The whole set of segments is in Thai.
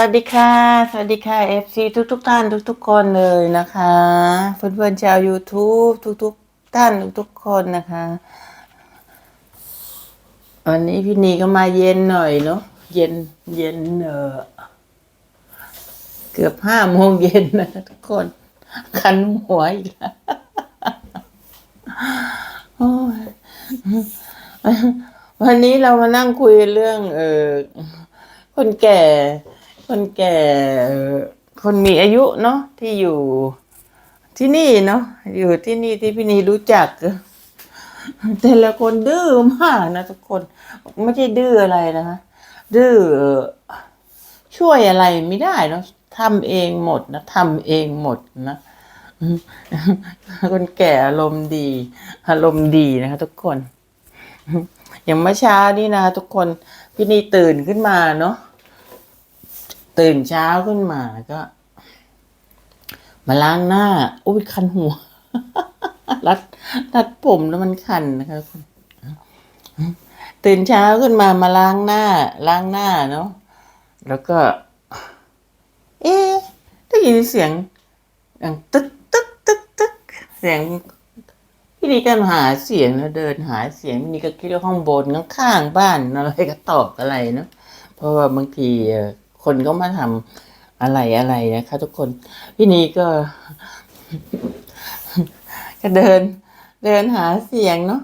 วัสดีค่ะ สวัสดีค่ะ FC ทุกทุกท่านทุกทุกคนเลยนะคะเพื่อนๆชาว YouTube ทุกทุกท่านทุกทุกคนนะคะ วันนี้พี่นีก็มาเย็นหน่อยเนาะเย็นเย็นเออเกือบห้าโมงเย็นนะทุกคน คันหัวอีกแล้ววันนี้เรามานั่งคุยเรื่อง เออคนแก่ คนแก่คนมีอายุเนาะที่อยู่ที่นี่เนาะอยู่ที่นี่ที่พี่นีรู้จัก แต่ละคนดื้อมากนะทุกคนไม่ใช่ดื้ออะไรนะคะดื้อช่วยอะไรไม่ได้เนาะทำเองหมดนะทำเองหมดนะคนแก่อารมณ์ดี อารมณ์ดีนะคะทุกคน อย่างเมื่อเช้านี่นะทุกคนพี่นีตื่นขึ้นมาเนาะ ตื่นเช้าขึ้นมาก็ มาล้างหน้า อุ้ยคันหัว รัดรัดผมแล้วมันคันนะคะทุกคนตื่นเช้าขึ้นมามาล้างหน้า ล้างหน้าเนาะแล้วก็ เอ๊ได้ยินเสียงอย่างตึกตึกตึกตึกเสียงพี่นี่ก็หาเสียงนะเดินหาเสียงพี่นี่ก็คิดว่าข้างบนข้างๆบ้านอะไรก็ตอกอะไรเนาะเพราะว่าบางทีเคนก็มาทำอะไรอะไรนะคะทุกคนพี่นีก็ ก็เดิน เดินหาเสียงเนาะ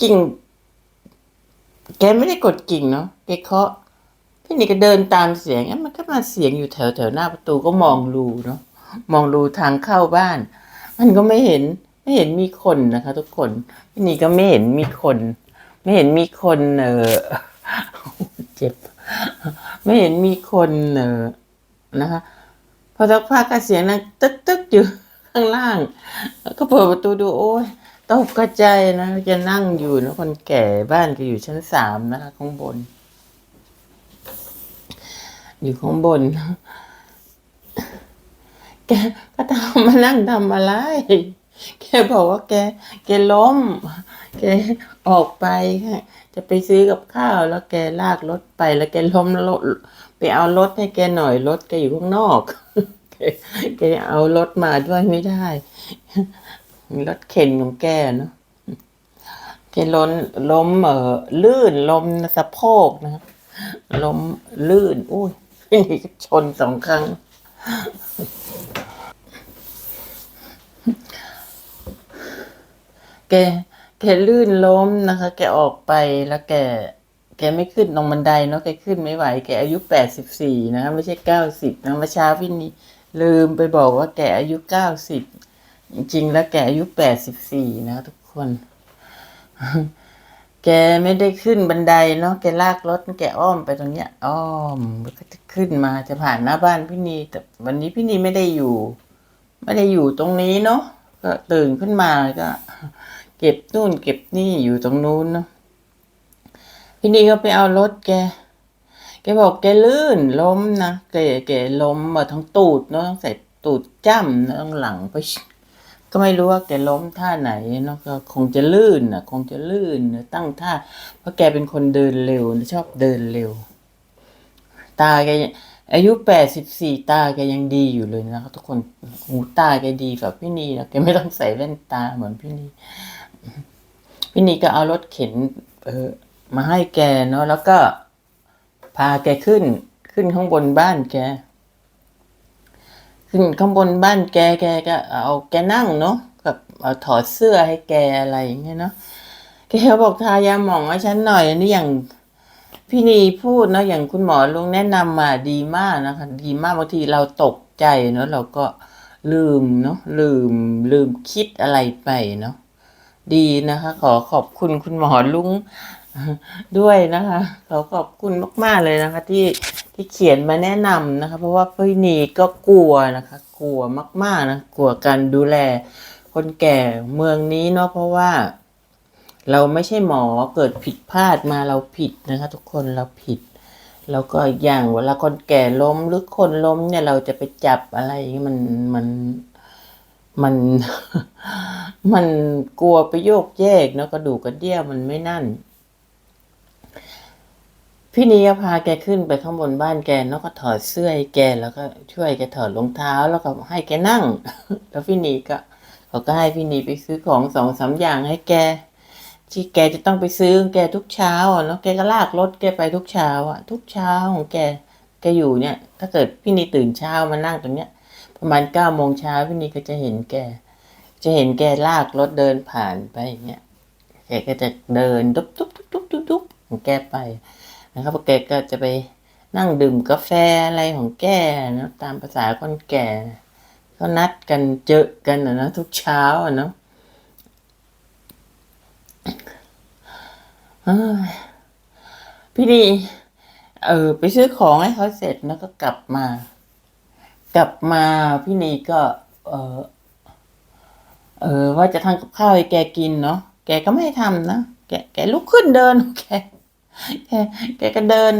กิ่ง แกไม่ได้กดกิ่งเนาะแกเคาะพี่นี่ก็เดินตามเสียงมันก็มาเสียงอยู่แถวแถวหน้าประตูก็มองรูเนาะมองรูทางเข้าบ้าน มันก็ไม่เห็นไม่เห็นมีคนนะคะ ทุกคนพี่นี่ก็ไม่เห็นมีคน ไม่เห็นมีคน เออเจ็บ ไม่เห็นมีคนเออนะคะพอสักพักก็เสียงนั้นตึกตึกอยู่ข้างล่าง ก็เปิดประตูดูโอ้ยตกกระจายนะจะนั่งอยู่นะคนแก่บ้านก็อยู่ชั้นสามนะคะข้างบน อยู่ข้างบน แกก็ทำมานั่งทำอะไร แกบอกว่าแก แกล้ม แกออกไปค่ะ จะไปซื้อกับข้าวแล้วแกลากรถไปแล้วแกล้มรถไปเอารถให้แกหน่อยรถแกอยู่ข้างนอกแกแกเอารถมาด้วยไม่ได้รถเข็นของแกเนาะแกล้นล้มเออลื่นล้มสะโพกนะล้มลื่นอุ้ยชนสองครั้ง แก แกลื่นล้มนะคะ แกออกไปแล้วแก แกไม่ขึ้นตรงบันไดเนาะแกขึ้นไม่ไหว แกอายุแปดสิบสี่นะคะไม่ใช่เก้าสิบนะเมื่อเช้าพี่นี่ลืมไปบอกว่าแกอายุเก้าสิบจริงๆ แล้วแกอายุแปดสิบสี่นะทุกคน แกไม่ได้ขึ้นบันไดเนาะแกลากรถแกอ้อมไปตรงเนี้ย อ้อมแล้วก็จะขึ้นมาจะผ่านหน้าบ้านพี่นีแต่วันนี้พี่นีไม่ได้อยู่ ไม่ได้อยู่ตรงนี้เนาะก็ตื่นขึ้นมาก็ เก็บนู่นเก็บนี่อยู่ตรงนู้นเนาะพี่นีก็ไปเอารถแก แกบอกแกลื่นล้มนะแกแกล้มมาทั้งตูดเนาะต้องใส่ตูดจ้ำนะต้องหลังไปก็ไม่รู้ว่าแกล้มท่าไหนเนาะก็คงจะลื่นอะ คงจะลื่นตั้งท่าเพราะแกเป็นคนเดินเร็วนะชอบเดินเร็ว ตาแกยังอายุแปดสิบสี่ตาแกยังดีอยู่เลยนะครับทุกคนหูตาแกดีกว่าพี่นีนะแกไม่ต้องใส่แว่นตาเหมือนพี่นี พี่นีก็เอารถเข็นเออมาให้แกเนาะแล้วก็พาแกขึ้นขึ้นข้างบนบ้านแก ขึ้นข้างบนบ้านแกแกก็เอาแกนั่งเนาะกับเอาถอดเสื้อให้แกอะไรอย่างเงี้ยเนาะแกบอกทายาหมองให้ฉันหน่อยนนี่อย่างพี่นีพูดเนาะอย่างคุณหมอลุงแนะนำมาดีมากนะคะดีมากบางทีเราตกใจเนาะเราก็ลืมเนาะลืมลืมคิดอะไรไปเนาะ ดีนะคะ ขอขอบคุณคุณหมอลุงด้วยนะคะ ขอขอบคุณมากๆเลยนะคะ ที่ที่เขียนมาแนะนำนะคะ เพราะว่าพี่นีก็กลัวนะคะ กลัวมากๆนะกลัวการดูแล คนแก่เมืองนี้เนาะเพราะว่า เราไม่ใช่หมอเกิดผิดพลาดมาเราผิดนะคะ ทุกคนเราผิดแล้วก็อีกอย่างเวลาคนแก่ล้มหรือคนล้มเนี่ยเราจะไปจับอะไรมันมัน มันมันกลัวไปโยกแยกเนาะกระดูกกระเดี่ยวมันไม่นั่น พี่นีก็พาแกขึ้นไปข้างบนบ้านแกแล้วก็ถอดเสื้อให้แกแล้วก็ช่วยแกถอดรองเท้าแล้วก็ให้แกนั่ง แล้วพี่นีก็เขาก็ให้พี่นีไปซื้อของสองสามอย่างให้แก ที่แกจะต้องไปซื้อแกทุกเช้าอะแล้วแกก็ลากรถแกไปทุกเช้าอะ ทุกเช้าของแกแกอยู่เนี่ย ถ้าเกิดพี่นีตื่นเช้ามานั่งตรงเนี้ย ประมาณเก้าโมงเช้าพี่นีก็จะเห็นแก จะเห็นแกลากรถเดินผ่านไปอย่างเงี้ยแกก็จะเดินดุ๊บดุ๊บดุ๊บดุ๊บดุ๊บดุ๊บของแกไปนะครับแกก็จะไปนั่งดื่มกาแฟอะไรของแกนะตามภาษาคนแก่ก็นัดกันเจอกันนะนะทุกเช้าอะเนาะพี่ดี เออ ไปซื้อของให้เขาเสร็จแล้วก็กลับมา กลับมาพี่นีก็ เออเออว่าจะทำกับข้าวให้แกกินเนาะแกก็ไม่ทำนะแกแกลุกขึ้นเดินแกแกแกก็เดิน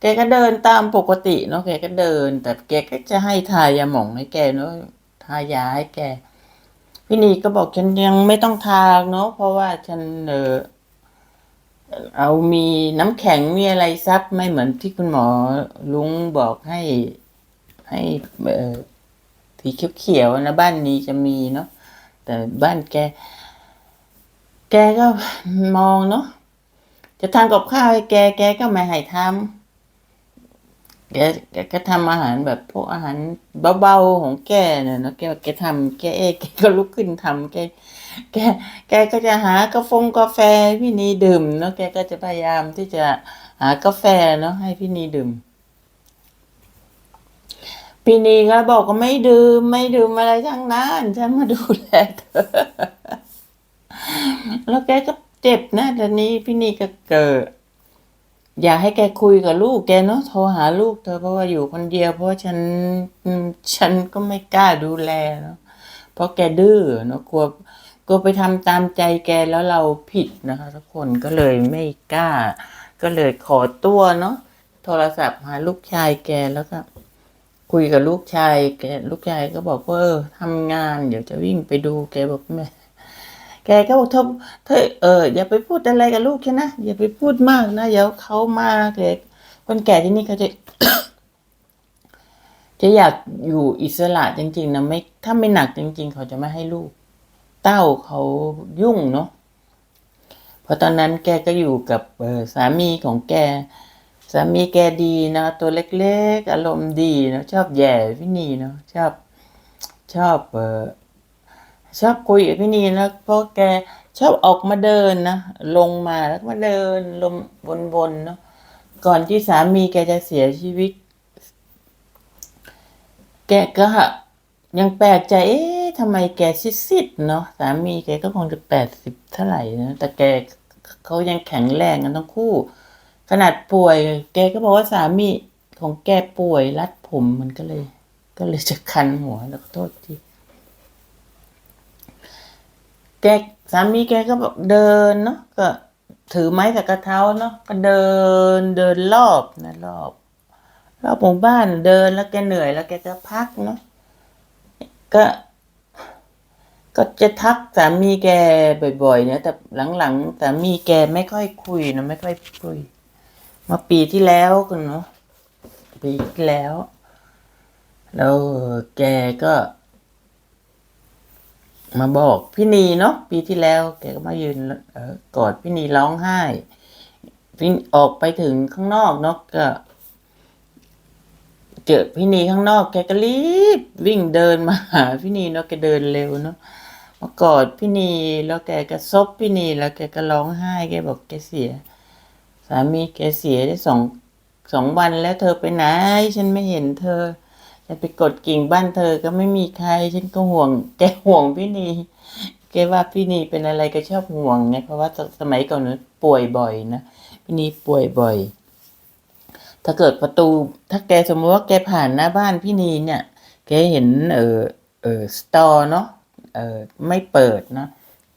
แกก็เดินตามปกติเนาะแกก็เดิน แต่แกก็จะให้ทายาหม่องให้แกเนาะทายาให้แกพี่นีก็บอกฉันยังไม่ต้องทาเนาะเพราะว่าฉันเออเอามีน้ำแข็งมีอะไรซับไม่เหมือนที่คุณหมอลุงบอกให้ ให้เออสีเขียวๆนะบ้านนี้จะมีเนาะแต่บ้านแก แกก็มองเนาะจะทำกับข้าวให้แกแกก็ไม่ให้ทำแกแกก็ทำอาหารแบบพวกอาหารเบาๆของแกเนี่ยเนาะแกแกทำแกเองแกก็ลุกขึ้นทำแกแกแกก็จะหากาแฟกาแฟพี่นีดื่มเนาะแกก็จะพยายามที่จะหากาแฟเนาะให้พี่นีดื่ม พี่นีก็บอกก็ไม่ดื่มไม่ดื่มอะไรทั้งนั้นฉันมาดูแลเธอแล้วแกก็เจ็บนะตอนนี้พี่นีก็เกิด อยากให้แกคุยกับลูกแกเนาะโทรหาลูกเธอเพราะว่าอยู่คนเดียว เพราะฉันฉันก็ไม่กล้าดูแลเนาะเพราะแกดื้อเนาะกลัวกลัวไปทำตามใจแกแล้วเราผิดนะคะทุกคนก็เลยไม่กล้า ก็เลยขอตัวเนาะโทรศัพท์หาลูกชายแกแล้วก็ คุยกับลูกชายแกลูกชายก็บอกว่าเออทำงานเดี๋ยวจะวิ่งไปดูแกบอกแม่แกก็บอกเธอเธอเอออย่าไปพูดอะไรกับลูกแค่นะอย่าไปพูดมากนะเดี๋ยวเขามาเด็กคนแก่ที่นี่เขาจะจะอยากอยู่อิสระจริง ๆนะไม่ถ้าไม่หนักจริง ๆ เขาจะไม่ให้ลูก เต้าเขายุ่งเนาะเพราะตอนนั้นแกก็อยู่กับออสามีของแก สามีแกดีนะ ตัวเล็กๆ อารมณ์ดีเนะชอบแย่พี่นีเนาะชอบชอบเออชอบคุยกับพี่นีแล้วเพราะแกชอบออกมาเดินนะลงมาแล้วมาเดินลมวนๆเนาะก่อนที่สามีแกจะเสียชีวิต แกก็ยังแปลกใจ เอ๊ะทำไมแกซิดๆเนาะสามีแกก็คงจะแปดสิบเท่าไหร่นะแต่แกเขายังแข็งแรงกันทั้งคู่ ขนาดป่วย แกก็บอกว่าสามีของแกป่วยรัดผมมันก็เลย ก็เลยจะคันหัวแล้วก็โทษทีแกสามีแกก็แบบเดินเนาะก็ ถือไม้กับกระเท้าเนาะก็เดินเดินรอบนะรอบรอบหมู่บ้านเดินแล้วแกเหนื่อยแล้วแกก็พักเนาะก็ ก็จะทักสามีแกบ่อยๆเนี่ยแต่หลังๆสามีแกไม่ค่อยคุยนะไม่ค่อยคุย มาปีที่แล้วกันเนาะปีที่แล้ว แล้วแกก็ มาบอกพี่นีเนาะปีที่แล้ว แกก็มายืนเออกอดพี่นีร้องไห้พี่ออกไปถึงข้างนอกเนาะก็ เจอพี่นีข้างนอก แกก็รีบวิ่งเดินมาหาพี่นีเนาะแกเดินเร็วเนาะมากอดพี่นีแล้วแกก็ซบพี่นีแล้วแกก็ร้องไห้แกบอกแกเสีย สามีแกเสียได้สองสองวันแล้วเธอไปไหน ฉันไม่เห็นเธอจะไปกดกิ่งบ้านเธอก็ไม่มีใคร ฉันก็ห่วง แกห่วงพี่นีแกว่าพี่นีเป็นอะไรก็ชอบห่วงไงเพราะว่าสมัยก่อนเนี่ยป่วยบ่อยนะพี่นีป่วยบ่อย ถ้าเกิดประตู ถ้าแกสมมติว่าแกผ่านหน้าบ้านพี่นีเนี่ย แกเห็นเออเออสตอเนาะเออไม่เปิดเนาะ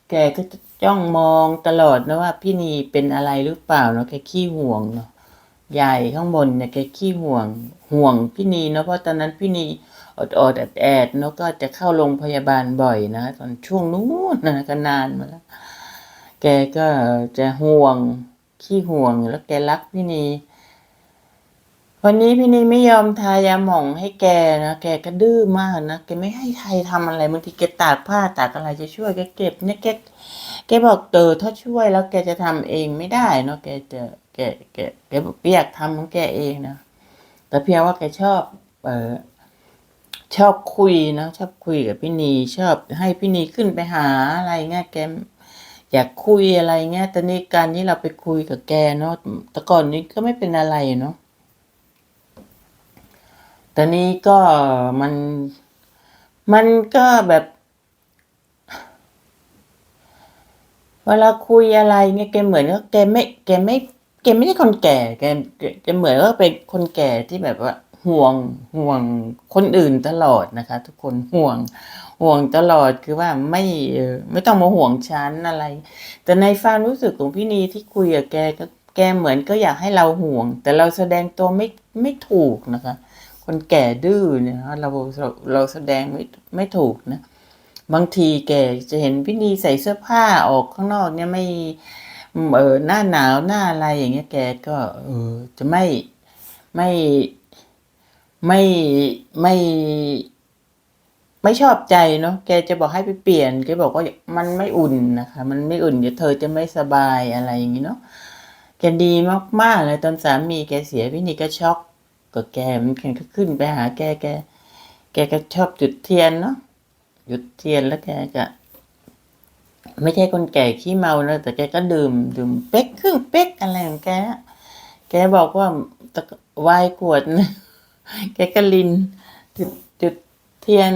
แกก็ จ้องมองตลอดนะว่าพี่นีเป็นอะไรหรือเปล่าเนาะแกขี้ห่วงเนาะยายข้างบนเนี่ยแกขี้ห่วงห่วงพี่นีเนาะเพราะตอนนั้นพี่นีอดอดแอดแอดเนาะก็จะเข้าโรงพยาบาลบ่อยนะตอนช่วงนู้นนะก็นานมาแล้วแกก็จะห่วงขี้ห่วงแล้วแกรักพี่นีวันนี้พี่นีไม่ยอมทายาหม่องให้แกนะแกก็ดื้อมากนะแกไม่ให้ใครทำอะไรบางทีแกตากผ้าตากอะไรจะช่วยแกเก็บเนี่ยแก แกบอกเตอถ้าช่วยแล้วแกจะทำเองไม่ได้เนาะแกจะแกแกแกบอกแกอยากทำของแกเองนะแต่เพียงว่าแกชอบเออชอบคุยนะชอบคุยกับพี่นีชอบให้พี่นีขึ้นไปหาอะไรเงี้ยแกอยากคุยอะไรเงี้ยแต่นี่การที่เราไปคุยกับแกเนาะแต่ก่อนนี้ก็ไม่เป็นอะไรเนาะแต่นี้ก็มันมันก็แบบ เวลาคุยอะไรเงี้ยแกเหมือนว่าแกไม่แกไม่แกไม่ใช่คนแก่แกแกเหมือนว่าเป็นคนแก่ที่แบบว่าห่วงห่วงคนอื่นตลอดนะคะ ทุกคนห่วงห่วงตลอดคือว่าไม่ไม่ต้องมาห่วงฉันอะไร แต่ในความรู้สึกของพี่นีที่คุยกับแกก็แกเหมือนก็อยากให้เราห่วง แต่เราแสดงตัวไม่ไม่ถูกนะคะ คนแก่ดื้อเนี่ยเราเราเราแสดงไม่ไม่ถูกนะ บางทีแกจะเห็นพี่นีใส่เสื้อผ้าออกข้างนอกเนี่ยไม่เออหน้าหนาวหน้าอะไรอย่างเงี้ยแกก็เออจะไม่ไม่ไม่ไม่ไม่ชอบใจเนาะแกจะบอกให้ไปเปลี่ยนแกบอกว่ามันไม่อุ่นนะคะ มันไม่อุ่นเดี๋ยวเธอจะไม่สบายอะไรอย่างงี้เนาะแกดีมากๆเลยตอนสามีแกเสียพี่นีก็ช็อกกับแกมันแกก็ขึ้นไปหาแกแก แกก็ชอบจุดเทียนเนาะ หยุดเทียนแล้วแกก็ไม่ใช่คนแก่ขี้เมานะแต่แกก็ดื่มดื่มเป๊กครึ่งเป๊กอะไรของแกแกบอกว่าตะวายขวดนะแกก็ลินจุดจุดเทียน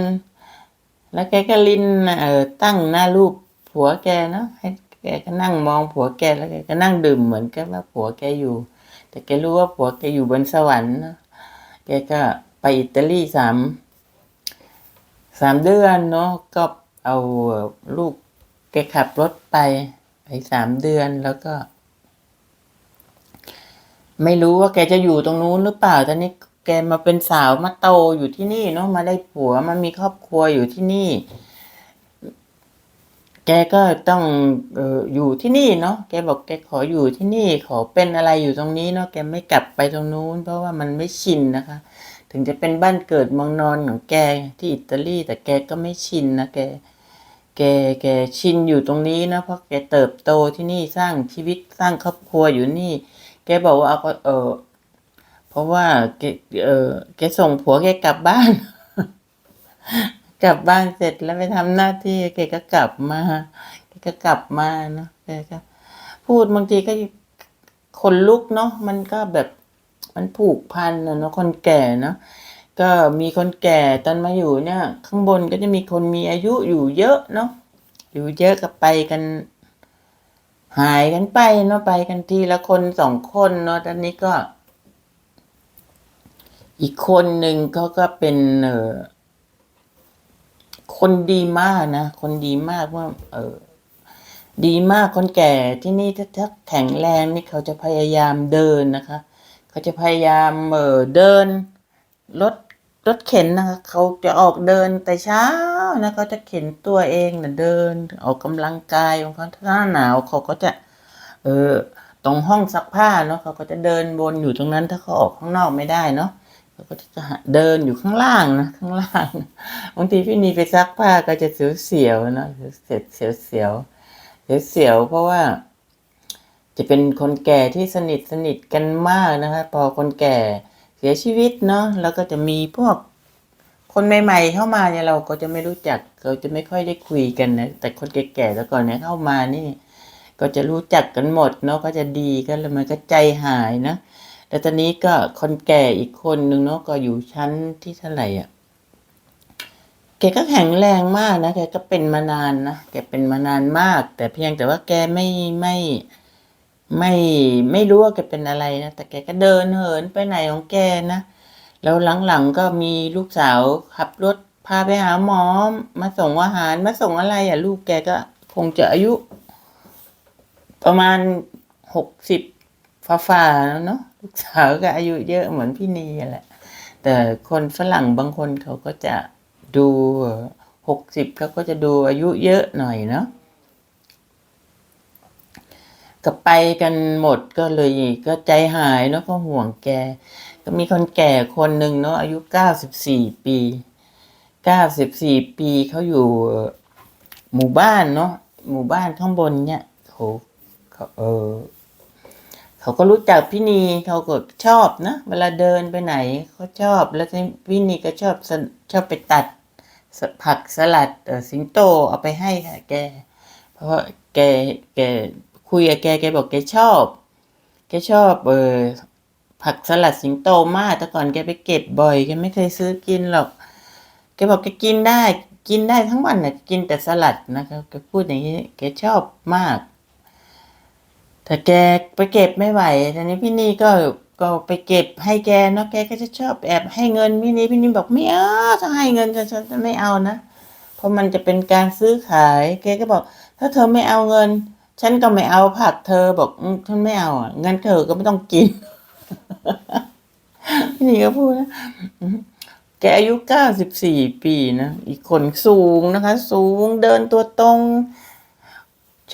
แล้วแกก็ลินเออตั้งหน้ารูปผัวแกเนาะให้แกก็นั่งมองผัวแกแล้วแกก็นั่งดื่มเหมือนกับว่าผัวแกอยู่ แต่แกรู้ว่าผัวแกอยู่บนสวรรค์นะแกก็ไปอิตาลีสาม สามเดือนเนาะก็เอาลูกแกขับรถไปไปสามเดือนแล้วก็ ไม่รู้ว่าแกจะอยู่ตรงนู้นหรือเปล่าตอนนี้แกมาเป็นสาวมาโตอยู่ที่นี่เนาะมาได้ผัวมามีครอบครัวอยู่ที่นี่ แกก็ต้องเอออยู่ที่นี่เนาะแกบอกแกขออยู่ที่นี่ ขอเป็นอะไรอยู่ตรงนี้เนาะแกไม่กลับไปตรงนู้น เพราะว่ามันไม่ชินนะคะ ถึงจะเป็นบ้านเกิดเมืองนอนของแกที่อิตาลีแต่แกก็ไม่ชินนะแก แกแกชินอยู่ตรงนี้นะเพราะแกเติบโตที่นี่สร้างชีวิตสร้างครอบครัวอยู่นี่ แกบอกว่าเอาเออเพราะว่าแกเออแกส่งผัวแกกลับบ้าน กลับบ้านเสร็จแล้วไปทำหน้าที่แกก็กลับมาแกก็กลับมาเนาะแกก็พูดบางทีก็คนลุกเนาะมันก็แบบ มันผูกพันนะเนาะคนแก่เนาะก็มีคนแก่ตอนมาอยู่เนี่ย ข้างบนก็จะมีคนมีอายุอยู่เยอะเนาะอยู่เยอะก็ไปกัน หายกันไปเนาะไปกันทีละคนสองคนเนาะตอนนี้ก็ อีกคนหนึ่งเขาก็เป็นเออคนดีมากนะคนดีมากว่า เออดีมากคนแก่ที่นี่ถ้าถ้าแข็งแรงนี่เขาจะพยายามเดินนะคะ เขาจะพยายามเออเดินรถรถเข็นนะคะเขาจะออกเดินแต่เช้านะเขาจะเข็นตัวเองนะเดินออกกำลังกายของเขาถ้าหน้าหนาวเขาก็จะ เออตรงห้องซักผ้าเนาะเขาก็จะเดินวนอยู่ตรงนั้นถ้าเขาออกข้างนอกไม่ได้เนาะเขาก็จะเดินอยู่ข้างล่างนะข้างล่างบางทีพี่นีไปซักผ้าก็จะเสียวๆนะเสียวเสียวเสียวเสียวๆเพราะว่า จะเป็นคนแก่ที่สนิทสนิทกันมากนะคะพอคนแก่เสียชีวิตเนาะแล้วก็จะมีพวกคนใหม่ ๆ เข้ามาเนี่ยเราก็จะไม่รู้จักเราจะไม่ค่อยได้คุยกันนะแต่คนแก่ๆแล้วก่อนเนี่ยเข้ามานี่ ก็จะรู้จักกันหมดเนาะก็จะดีกันแล้วมันก็ใจหายนะแต่ตอนนี้ก็คนแก่อีกคนนึงเนาะก็อยู่ชั้นที่เท่าไหร่อะแกก็แข็งแรงมากนะแกก็เป็นมานานนะแกเป็นมานานมาก แต่เพียงแต่ว่าแกไม่ไม่ไม่ ไม่ไม่รู้ว่าแกเป็นอะไรนะ แต่แกก็เดินเหินไปไหนของแกนะ แล้วหลังๆก็มีลูกสาวขับรถพาไปหาหมอมาส่งอาหารมาส่งอะไรอะ ลูกแกก็คงจะอายุ ประมาณหกสิบฝ่าๆแล้วเนาะลูกสาวก็อายุเยอะเหมือนพี่นีแหละ แต่คนฝรั่งบางคนเขาก็จะดูหกสิบเขาก็จะดูอายุเยอะหน่อยเนาะ ก็ไปกันหมดก็เลยก็ใจหายเนาะก็ห่วงแก ก็มีคนแก่คนหนึ่งเนาะอายุเก้าสิบสี่ปีเก้าสิบสี่ปีเขาอยู่หมู่บ้านเนาะหมู่บ้านข้างบนเนี่ยเขาเขาเออเขาก็รู้จักพี่นีเขาก็ชอบนะเวลาเดินไปไหนเขาชอบแล้วพี่นีก็ชอบชอบไปตัดผักสลัดสิงโตเอาไปให้ค่ะแก เพราะแกแก คุยกับแกแกบอกแกชอบ แกชอบเออผักสลัดสิงโตมาก แต่ก่อนแกไปเก็บบ่อยแกไม่เคยซื้อกินหรอก แกบอกแกกินได้ กินได้ทั้งวันน่ะกินแต่สลัดนะครับแกพูดอย่างนี้แกชอบมาก แต่แกไปเก็บไม่ไหวทีนี้พี่นี่ก็ก็ไปเก็บให้แกเนาะแกก็จะชอบแอบให้เงินพี่นี่พี่นี่บอกไม่เอาถ้าให้เงินฉันฉันจะไม่เอานะ เพราะมันจะเป็นการซื้อขาย แกก็บอก ถ้าเธอไม่เอาเงิน ฉันก็ไม่เอาผักเธอบอกฉันไม่เอาอะงั้นเธอก็ไม่ต้องกินพี่นี่ก็พูดนะแกอายุเก้าสิบสี่ปีนะอีกคนสูงนะคะ สูงเดินตัวตรง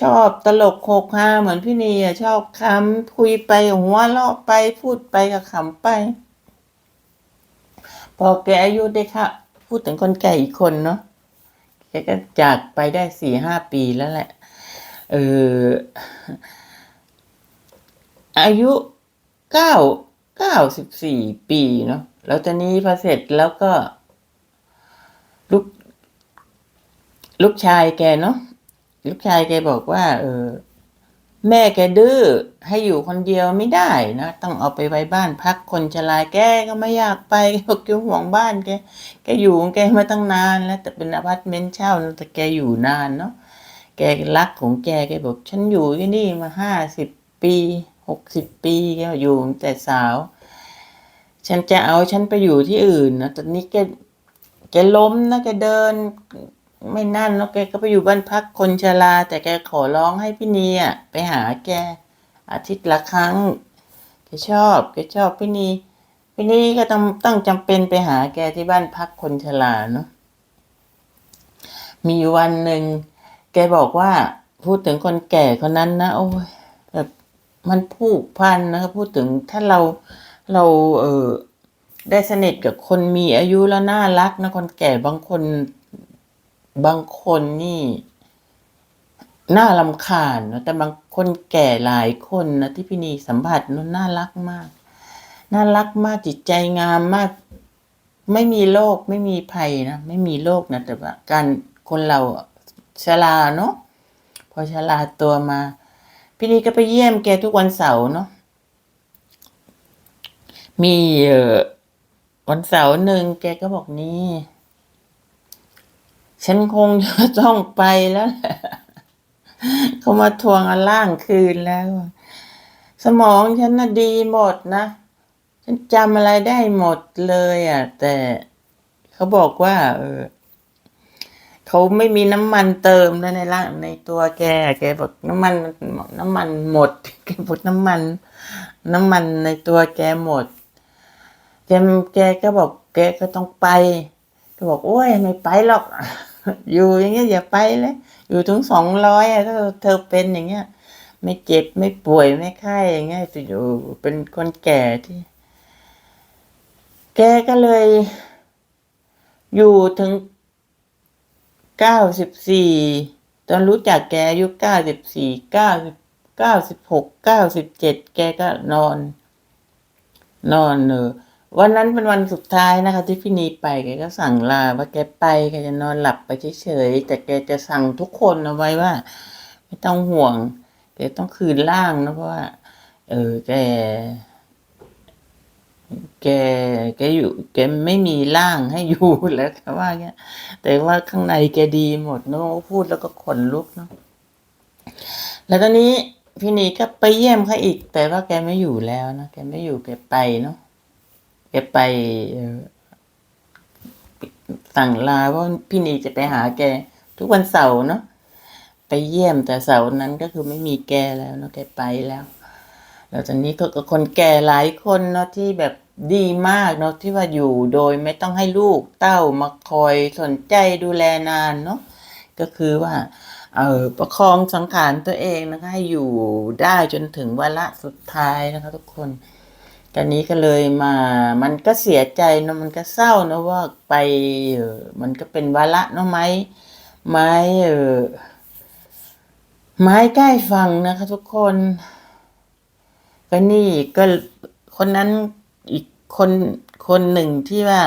ชอบตลกโคกฮาเหมือนพี่นีอะชอบคำคุยไปหัวเราะไปพูดไปกับขำไป พอแกอายุได้ค่ะ พูดถึงคนแก่อีกคนเนาะแกก็จากไปได้สี่ห้าปีแล้วแหละ เอออายุเก้าเก้าสิบสี่ปีเนาะแล้วตอนนี้พอเสร็จแล้วก็ลูกลูกชายแกเนาะลูกชายแกบอกว่า เออ แม่แกดื้อให้อยู่คนเดียวไม่ได้นะต้องเอาไปไว้บ้านพักคนชราแกก็ไม่อยากไปเขาแกห่วงบ้านแกแกอยู่ของแกมาตั้งนานแล้วแต่เป็นอพาร์ตเมนต์เช่าแต่แกอยู่นานเนาะ แกรักของแกแกบอกฉันอยู่ที่นี่มาห้าสิบปีหกสิบปีแกอยู่แต่สาว ฉันจะเอาฉันไปอยู่ที่อื่นนะตอนนี้แกแกล้มนะแกเดิน ไม่นั่นแล้วแกก็ไปอยู่บ้านพักคนชราแต่แกขอร้องให้พี่เนียไปหาแกอาทิตย์ละครั้งแกชอบแกชอบพี่นีพี่นีก็ต้องต้องจำเป็นไปหาแกที่บ้านพักคนชราเนาะมีวันหนึ่ง แกบอกว่า พูดถึงคนแก่คนนั้นนะโอ้ยแบบมันผูกพันนะครับพูดถึงถ้าเราเราเออได้สนิทกับคนมีอายุแล้วน่ารักนะคนแก่บางคนบางคนนี่น่ารำคาญนะแต่บางคนแก่หลายคนนะที่พี่นีสัมผัสนน่ารักมาก น่ารักมากจิตใจงามมาก ไม่มีโรคไม่มีภัยนะ ไม่มีโรคนะแต่ว่าการคนเรา ชราเนาะพอชราตัวมา พี่นีก็ไปเยี่ยมแกทุกวันเสาร์เนาะมีเออวันเสาร์หนึ่งแกก็บอกนี่ ฉันคงจะต้องไปแล้วเขามาทวงเอาร่างคืนแล้ว สมองฉันน่ะดีหมดนะฉันจำอะไรได้หมดเลย อะ แต่เขาบอกว่า เออ เขาไม่มีน้ำมันเติมแล้วในร่างในตัวแก แกบอกน้ำมันน้ำมันหมด แกบอกน้ำมัน น้ำมันในตัวแกหมด แกแกก็บอกแกก็ต้องไปก็บอกโอ้ยไม่ไปหรอก อยู่อย่างเงี้ยอย่าไปเลยอยู่ถึงสองร้อยถ้าเธอเป็นอย่างเงี้ย ไม่เจ็บไม่ป่วยไม่ไข้อย่างเงี้ยจะอยู่เป็นคนแก่ที่ แกก็เลย อยู่ถึง เก้าสิบสี่ตอนรู้จักแกอายุเก้าสิบสี่เก้าสิบเก้าสิบหกเก้าสิบเจ็ดแกก็นอน นอนเนอวันนั้นเป็นวันสุดท้ายนะคะ ที่พี่นีไปแกก็สั่งลาว่าแกไปแกจะนอนหลับไปเฉยๆแต่แกจะสั่งทุกคนเอาไว้ว่า ไม่ต้องห่วงแกต้องคืนร่างนะเพราะว่า เออแก แกแกอยู่ แกไม่มีร่างให้อยู่แล้วแกว่าเงี้ยแต่ว่าข้างในแกดีหมดเนอะพูดแล้วก็ขนลุกเนาะแล้วตอนนี้พี่นีก็ไปเยี่ยมเขาอีก แต่ว่าแกไม่อยู่แล้วนะแกไม่อยู่แกไปเนาะแกไปสั่งลาว่าพี่นีจะไปหาแก ทุกวันเสาร์เนาะไปเยี่ยมแต่เสาร์นั้นก็คือไม่มีแกแล้วเนาะแกไปแล้วแล้วตอนนี้ก็คนแก่หลายคนเนาะที่แบบ ดีมากเนาะที่ว่าอยู่โดยไม่ต้องให้ลูกเต้ามาคอยสนใจดูแลนานเนาะก็คือว่าเออประคองสังขารตัวเองนะคะให้อยู่ได้จนถึงวาระสุดท้ายนะคะทุกคนตอนนี้ก็เลยมา มันก็เสียใจเนอะมันก็เศร้านะว่าไปเออมันก็เป็นวาระเนอะไม้ไม้เออไม้ใกล้ฝั่งนะคะ ทุกคนก็นี่ก็คนนั้น คนคนหนึ่งที่ว่า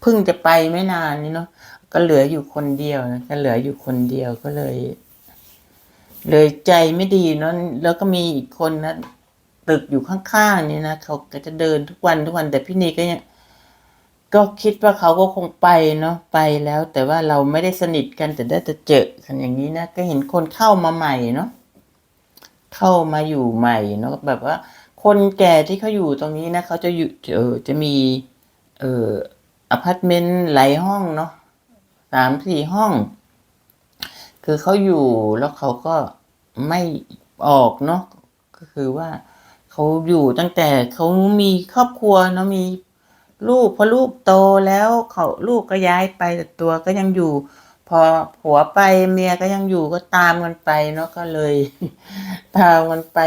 เพิ่งจะไปไม่นานนี่เนาะก็เหลืออยู่คนเดียวนะก็เหลืออยู่คนเดียวก็เลย เลยใจไม่ดีเนาะแล้วก็มีอีกคนนะตึกอยู่ข้างๆนี่นะเขาก็จะเดินทุกวันทุกวัน แต่พี่นีก็ยังก็คิดว่าเขาก็คงไปเนาะไปแล้ว แต่ว่าเราไม่ได้สนิทกันแต่ได้จะเจอกันอย่างนี้นะก็เห็นคนเข้ามาใหม่เนาะเข้ามาอยู่ใหม่เนาะแบบว่า คนแก่ที่เขาอยู่ตรงนี้นะเขาจะอยู่เออจะมี เอออพาร์ตเมนต์หลายห้องเนาะสามสี่ห้อง คือเขาอยู่แล้วเขาก็ไม่ออกเนาะก็คือว่าเขาอยู่ตั้งแต่เขามีครอบครัวเนาะมีลูกพอลูกโตแล้วเขาลูกก็ย้ายไปแต่ตัวก็ยังอยู่ พอผัวไปเมียก็ยังอยู่ก็ตามกันไปเนาะก็เลยตามกันไป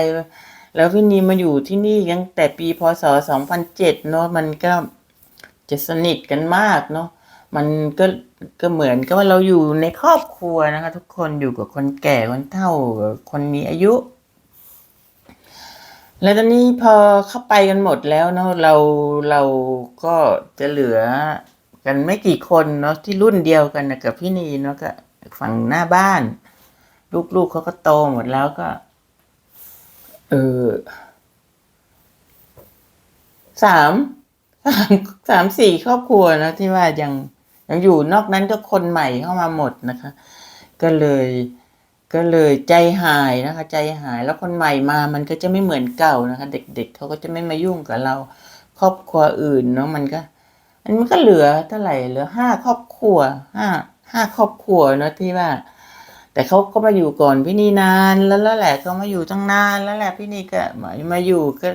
แล้วพี่นีมาอยู่ที่นี่ตั้งแต่ปีพศสองพันเจ็ดเนาะมันก็จะสนิทกันมากเนาะมันก็ก็เหมือนกับว่าเราอยู่ในครอบครัวนะคะ ทุกคนอยู่กับคนแก่คนเฒ่าคนมีอายุ แล้วตอนนี้พอเข้าไปกันหมดแล้วเนาะเราเราก็จะเหลือกันไม่กี่คนเนาะที่รุ่นเดียวกันนะกับพี่นีเนาะก็ฝั่งหน้าบ้าน ลูกๆเขาก็โตหมดแล้วก็ เออสามสามสามสี่ครอบครัวนะที่ว่ายังยังอยู่นอกนั้นก็คนใหม่เข้ามาหมดนะคะ ก็เลย ก็เลยใจหายนะคะ ใจหายแล้วคนใหม่มามันก็จะไม่เหมือนเก่านะคะ เด็ก ๆเขาก็จะไม่มายุ่งกับเรา ครอบครัวอื่นเนาะมันก็ อันมันก็เหลือเท่าไหร่เหลือห้าครอบครัวห้าห้าครอบครัวเนาะที่ว่า แต่เขาก็มาอยู่ก่อนพี่นีนานแล้วแล้วแหละเขามาอยู่ตั้งนานแล้วแหละพี่นีก็มามาอยู่ก็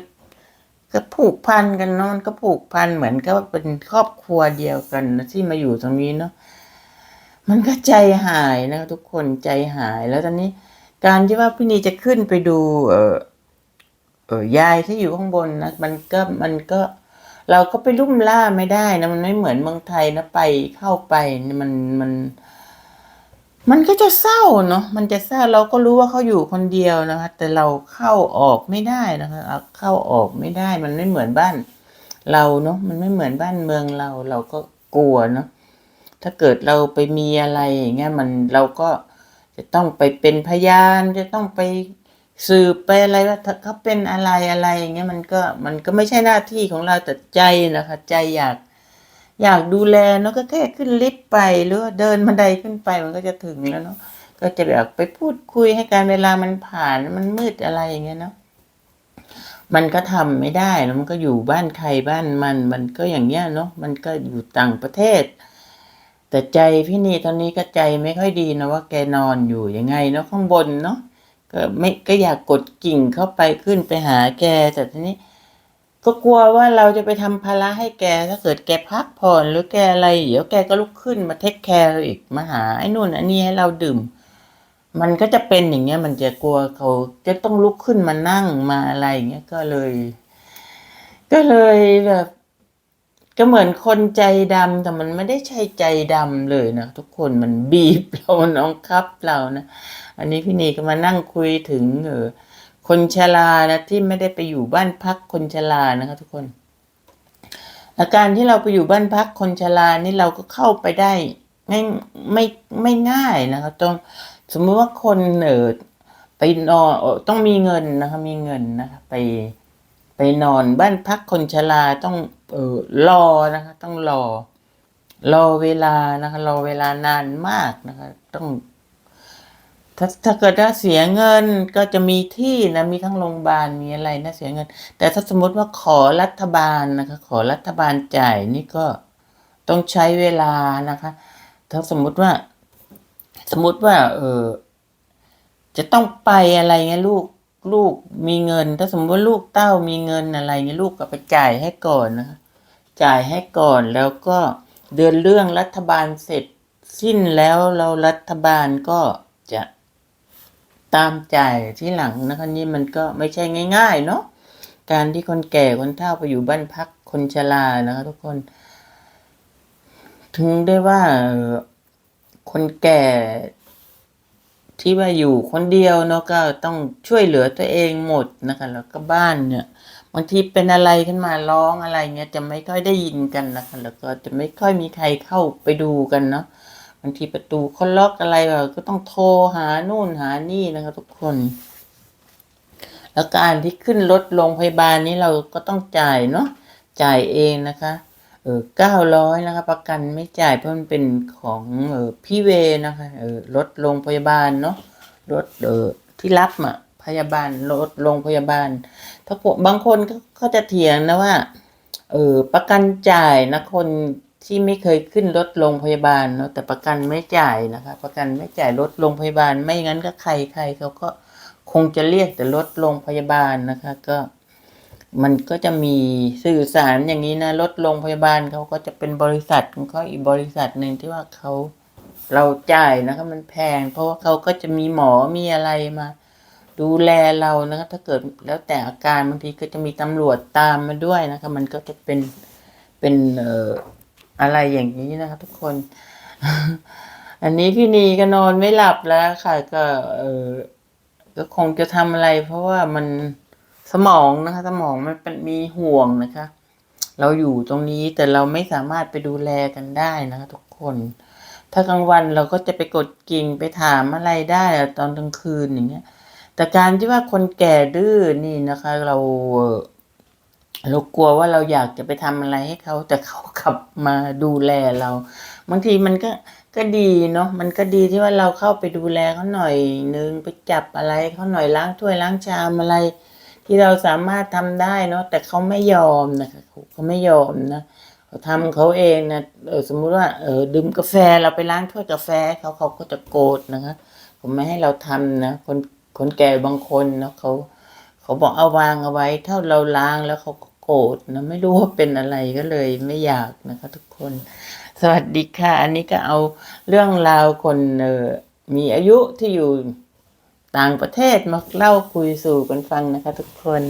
ก็ผูกพันกันเนาะมันก็ผูกพันเหมือนกับเป็นครอบครัวเดียวกันนะที่มาอยู่ตรงนี้เนาะมันก็ใจหายนะ ทุกคนใจหายแล้วตอนนี้ การที่ว่าพี่นีจะขึ้นไปดู เออเออยายที่อยู่ข้างบนนะมันก็มันก็ เราก็ไปลุ่มล่าไม่ได้นะมันไม่เหมือนเมืองไทยนะไปเข้าไปเนี่ยมันมัน มันก็จะเศร้าเนาะ มันจะเศร้าเราก็รู้ว่าเขาอยู่คนเดียวนะคะ แต่เราเข้าออกไม่ได้นะคะเข้าออกไม่ได้ มันไม่เหมือนบ้าน เราเนาะ มันไม่เหมือนบ้านเมืองเรา เราก็กลัวเนาะ ถ้าเกิดเราไปมีอะไรอย่างเงี้ย มันเราก็จะต้องไปเป็นพยาน จะต้องไปสืบไปอะไรว่าเขาเป็นอะไรอะไรอย่างเงี้ย มันก็มันก็ไม่ใช่หน้าที่ของเราแต่ใจนะคะ ใจอยาก อยากดูแลเนาะก็แค่ขึ้นลิฟต์ไปหรือเดินบันไดขึ้นไปมันก็จะถึงแล้วเนาะก็จะแบบไปพูดคุยให้การเวลามันผ่านมันมืดอะไรอย่างเงี้ยเนาะมันก็ทำไม่ได้แล้วมันก็อยู่บ้านใครบ้านมัน มันก็อย่างเงี้ยเนาะมันก็อยู่ต่างประเทศ แต่ใจพี่นีตอนนี้ก็ใจไม่ค่อยดีนะว่าแกนอนอยู่ยังไงเนาะข้างบนเนาะก็ไม่ก็อยากกดกิ่งเข้าไปขึ้นไปหาแกแต่ทีนี้ ก็กลัวว่าเราจะไปทำภาระให้แกถ้าเกิดแกพักผ่อนหรือแกอะไรเดี๋ยวแกก็ลุกขึ้นมาเทคแคร์อีกมาหาไอ้นู่นอันนี้ให้เราดื่ม มันก็จะเป็นอย่างเงี้ย มันจะกลัวเขาจะต้องลุกขึ้นมานั่งมาอะไรอย่างเงี้ยก็เลย ก็เลยแบบ ก็เหมือนคนใจดำแต่มันไม่ได้ใช่ใจดำเลยนะทุกคนมันบีบเรานบังครับเรานะอันนี้พี่นีก็มานั่งคุยถึงเออ คนชรานะที่ไม่ได้ไปอยู่บ้านพักคนชรานะคะทุกคน อาการที่เราไปอยู่บ้านพักคนชรานี่เราก็เข้าไปได้ไม่ไม่ไม่ง่ายนะคะต้องสมมติว่าคนเออไปนอนต้องมีเงินนะคะมีเงินนะคะไปไปนอนบ้านพักคนชราต้องเออรอนะคะ ต้องรอ รอเวลานะคะ รอเวลานานมากนะคะ ต้อง ถ้าถ้าเกิดว่าเสียเงินก็จะมีที่นะมีทั้งโรงพยาบาลมีอะไรนะเสียเงิน แต่ถ้าสมมติว่าขอรัฐบาลนะคะ ขอรัฐบาลจ่ายนี่ก็ต้องใช้เวลานะคะ ถ้าสมมุติว่า สมมติว่า เออจะต้องไปอะไรเงี้ยลูกลูกมีเงิน ถ้าสมมติว่าลูกเต้ามีเงินอะไรเงี้ยลูกก็ไปจ่ายให้ก่อนนะคะจ่ายให้ก่อนแล้วก็เดินเรื่องรัฐบาลเสร็จสิ้นแล้วเรารัฐบาลก็จะ ตามจ่ายที่หลังนะคะนี่มันก็ไม่ใช่ง่าย ๆ เนาะการที่คนแก่คนเฒ่าไปอยู่บ้านพักคนชรานะคะทุกคน ถึงได้ว่าคนแก่ที่ว่าอยู่คนเดียวเนาะก็ต้องช่วยเหลือตัวเองหมดนะคะ แล้วก็บ้านเนี่ยบางทีเป็นอะไรขึ้นมาร้องอะไรเงี้ยจะไม่ค่อยได้ยินกันนะคะแล้วก็จะไม่ค่อยมีใครเข้าไปดูกันเนาะ บางทีประตูเขาล็อกอะไรแบบก็ต้องโทรหานู่นหานี่นะคะทุกคน แล้วการที่ขึ้นรถโรงพยาบาลนี้เราก็ต้องจ่ายเนาะจ่ายเองนะคะเออเก้าร้อยนะคะ ประกันไม่จ่ายเพราะมันเป็นของเออพี่เวนะคะเออรถโรงพยาบาลเนาะรถเออที่รับอะพยาบาลรถโรงพยาบาล ถ้าบางคนก็ก็จะเถียงนะว่า เออประกันจ่ายนะคน ที่ไม่เคยขึ้นรถโรงพยาบาลเนาะแต่ประกันไม่จ่ายนะคะ ประกันไม่จ่ายรถโรงพยาบาล ไม่งั้นก็ใครใครเขาก็คงจะเรียกแต่รถโรงพยาบาลนะคะ ก็มันก็จะมีสื่อสารอย่างนี้นะรถโรงพยาบาลเขาก็จะเป็นบริษัทของเขาอีกบริษัทหนึ่งที่ว่าเขาเราจ่ายนะคะ มันแพง เพราะว่าเขาก็จะมีหมอมีอะไรมา ดูแลเรานะคะ ถ้าเกิดแล้วแต่อาการบางทีก็จะมีตำรวจตามมาด้วยนะคะ มันก็จะเป็นเป็นเอ่อ อะไรอย่างนี้นะคะทุกคน อันนี้พี่นีก็นอนไม่หลับแล้วค่ะ ก็เออก็คงจะทำอะไร เพราะว่ามันสมองนะคะ สมองมันเป็นมีห่วงนะคะ เราอยู่ตรงนี้แต่เราไม่สามารถไปดูแลกันได้นะคะทุกคน ถ้ากลางวันเราก็จะไปกดกิ่งไปถามอะไรได้อะตอนกลางคืนอย่างเงี้ย แต่การที่ว่าคนแก่ดื้อนี่นะคะ เรา เรากลัวว่าเราอยากจะไปทำอะไรให้เขา แต่เขากลับมาดูแลเรา บางทีมันก็ก็ดีเนาะมันก็ดีที่ว่าเราเข้าไปดูแลเขาหน่อยนึงไปจับอะไรเขาหน่อยล้างถ้วยล้างชามอะไร ที่เราสามารถทำได้เนาะแต่เขาไม่ยอมนะคะเขาเขาไม่ยอมนะเขาทำเขาเองนะเออสมมุติว่าเออดื่มกาแฟเราไปล้างถ้วยกาแฟเขาเขาก็จะโกรธนะคะผมไม่ให้เราทำนะคนคนแก่บางคนเนาะเขาเขาบอกเอาวางเอาไว้ ถ้าเราล้างแล้วเขาก็ รธนะไม่รู้ว่าเป็นอะไรก็เลยไม่อยากนะคะ ทุกคน สวัสดีค่ะ อันนี้ก็เอาเรื่องราวคนเออมีอายุที่อยู่ต่างประเทศมาเล่าคุยสู่กันฟังนะคะ ทุกคน